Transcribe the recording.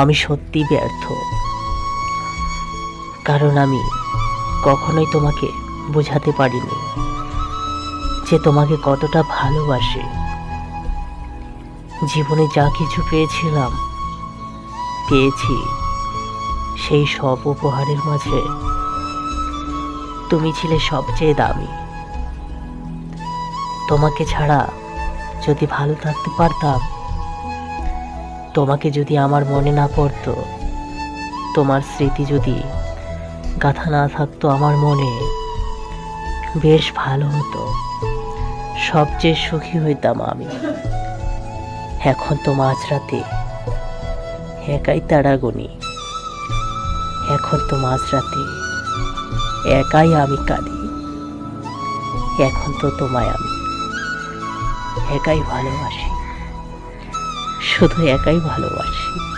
আমি সত্যি ব্যর্থ। কারণ আমি কখনোই তোমাকে বোঝাতে পারিনি যে তোমাকে কতটা ভালোবাসে। জীবনে যা কিছু পেয়েছিলাম, পেয়েছি। সেই সব উপহারের মাঝে তুমি ছিলে সবচেয়ে দামি। তোমাকে ছাড়া যদি ভালো থাকতে পারতাম তোমাকে যদি আমার মনে না পড়তো, তোমার স্মৃতি যদি গাথা না থাকতো আমার মনে, বেশ ভালো হতো। সবচেয়ে সুখী হইতাম আমি। এখন তো মাঝরাতে একাই তারা গুনি এখন তো মাঝরাতে একাই আমি কাঁদি। এখন তো তোমায় আমি একাই ভালোবাসি। শুধু একাই ভালোবাসি।